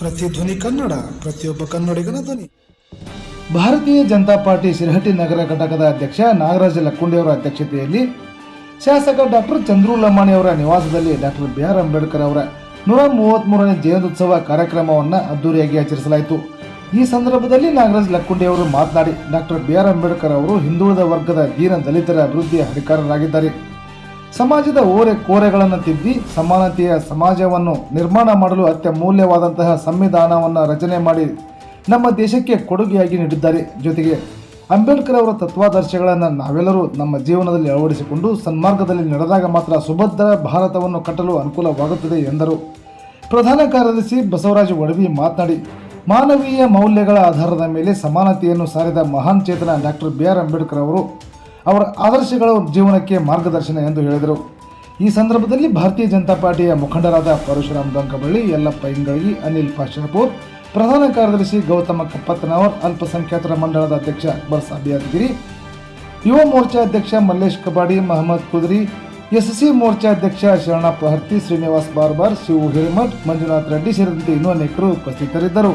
ಧ್ವನಿ ಕನ್ನಡ, ಪ್ರತಿಯೊಬ್ಬ ಕನ್ನಡಿಗನ ಧ್ವನಿ. ಭಾರತೀಯ ಜನತಾ ಪಾರ್ಟಿ ಶಿರಹಟ್ಟಿ ನಗರ ಘಟಕದ ಅಧ್ಯಕ್ಷ ನಾಗರಾಜ ಲಕ್ಕುಂಡಿ ಅವರ ಅಧ್ಯಕ್ಷತೆಯಲ್ಲಿ ಶಾಸಕ ಡಾಕ್ಟರ್ ಚಂದ್ರು ಲಮಾಣಿ ಅವರ ನಿವಾಸದಲ್ಲಿ ಡಾಕ್ಟರ್ ಬಿ ಆರ್ ಅಂಬೇಡ್ಕರ್ ಅವರ ನೂರ ಮೂವತ್ತ್ಮೂರನೇ ಜಯಂತ್ಯುತ್ಸವ ಕಾರ್ಯಕ್ರಮವನ್ನು ಅದ್ದೂರಿಯಾಗಿ ಆಚರಿಸಲಾಯಿತು. ಈ ಸಂದರ್ಭದಲ್ಲಿ ನಾಗರಾಜ್ ಲಕ್ಕುಂಡಿ ಅವರು ಮಾತನಾಡಿ, ಡಾಕ್ಟರ್ ಬಿ ಆರ್ ಅಂಬೇಡ್ಕರ್ ಅವರು ಹಿಂದುಳಿದ ವರ್ಗದ ದೀನ ದಲಿತರ ಅಭಿವೃದ್ಧಿಯ ಹರಿಕಾರರಾಗಿದ್ದಾರೆ. ಸಮಾಜದ ಓರೆ ಕೋರೆಗಳನ್ನು ತಿದ್ದಿ ಸಮಾನತೆಯ ಸಮಾಜವನ್ನು ನಿರ್ಮಾಣ ಮಾಡಲು ಅತ್ಯಮೂಲ್ಯವಾದಂತಹ ಸಂವಿಧಾನವನ್ನು ರಚನೆ ಮಾಡಿ ನಮ್ಮ ದೇಶಕ್ಕೆ ಕೊಡುಗೆಯಾಗಿ ನೀಡಿದ್ದಾರೆ. ಜೊತೆಗೆ ಅಂಬೇಡ್ಕರ್ ಅವರ ತತ್ವಾದರ್ಶಗಳನ್ನು ನಾವೆಲ್ಲರೂ ನಮ್ಮ ಜೀವನದಲ್ಲಿ ಅಳವಡಿಸಿಕೊಂಡು ಸನ್ಮಾರ್ಗದಲ್ಲಿ ನಡೆದಾಗ ಮಾತ್ರ ಸುಭದ್ರ ಭಾರತವನ್ನು ಕಟ್ಟಲು ಅನುಕೂಲವಾಗುತ್ತದೆ ಎಂದರು. ಪ್ರಧಾನ ಕಾರ್ಯದರ್ಶಿ ಬಸವರಾಜ ಒಡವಿ ಮಾತನಾಡಿ, ಮಾನವೀಯ ಮೌಲ್ಯಗಳ ಆಧಾರದ ಮೇಲೆ ಸಮಾನತೆಯನ್ನು ಸಾರಿದ ಮಹಾನ್ ಚೇತನ ಡಾಕ್ಟರ್ ಬಿ ಆರ್ ಅಂಬೇಡ್ಕರ್ ಅವರು ಅವರ ಆದರ್ಶಗಳು ಜೀವನಕ್ಕೆ ಮಾರ್ಗದರ್ಶನ ಎಂದು ಹೇಳಿದರು. ಈ ಸಂದರ್ಭದಲ್ಲಿ ಭಾರತೀಯ ಜನತಾ ಪಾರ್ಟಿಯ ಮುಖಂಡರಾದ ಪರಶುರಾಮ್ ಬಂಕಬಳ್ಳಿ, ಯಲ್ಲಪ್ಪ ಇಂಗಳಗಿ ಅನಿಲ್ ಪಾಶಾಪೂರ್ ಪ್ರಧಾನ ಕಾರ್ಯದರ್ಶಿ ಗೌತಮ ಕಪ್ಪತ್ತನವರ್, ಅಲ್ಪಸಂಖ್ಯಾತರ ಮಂಡಳದ ಅಧ್ಯಕ್ಷ ಅಕ್ಬರ್ ಸಾಬಿಯಾದಗಿರಿ ಯುವ ಮೋರ್ಚಾ ಅಧ್ಯಕ್ಷ ಮಲ್ಲೇಶ್ ಕಬಾಡಿ, ಮಹಮ್ಮದ್ ಕುದ್ರಿ, ಎಸ್ಸಿ ಮೋರ್ಚಾ ಅಧ್ಯಕ್ಷ ಶರಣಪ್ಪ ಹರ್ತಿ, ಶ್ರೀನಿವಾಸ್ ಬಾರ್ಬಾರ್, ಶಿವು ಹಿರೇಮಠ್, ಮಂಜುನಾಥ್ ರೆಡ್ಡಿ ಸೇರಿದಂತೆ ಇನ್ನೂ ಅನೇಕರು ಉಪಸ್ಥಿತರಿದ್ದರು.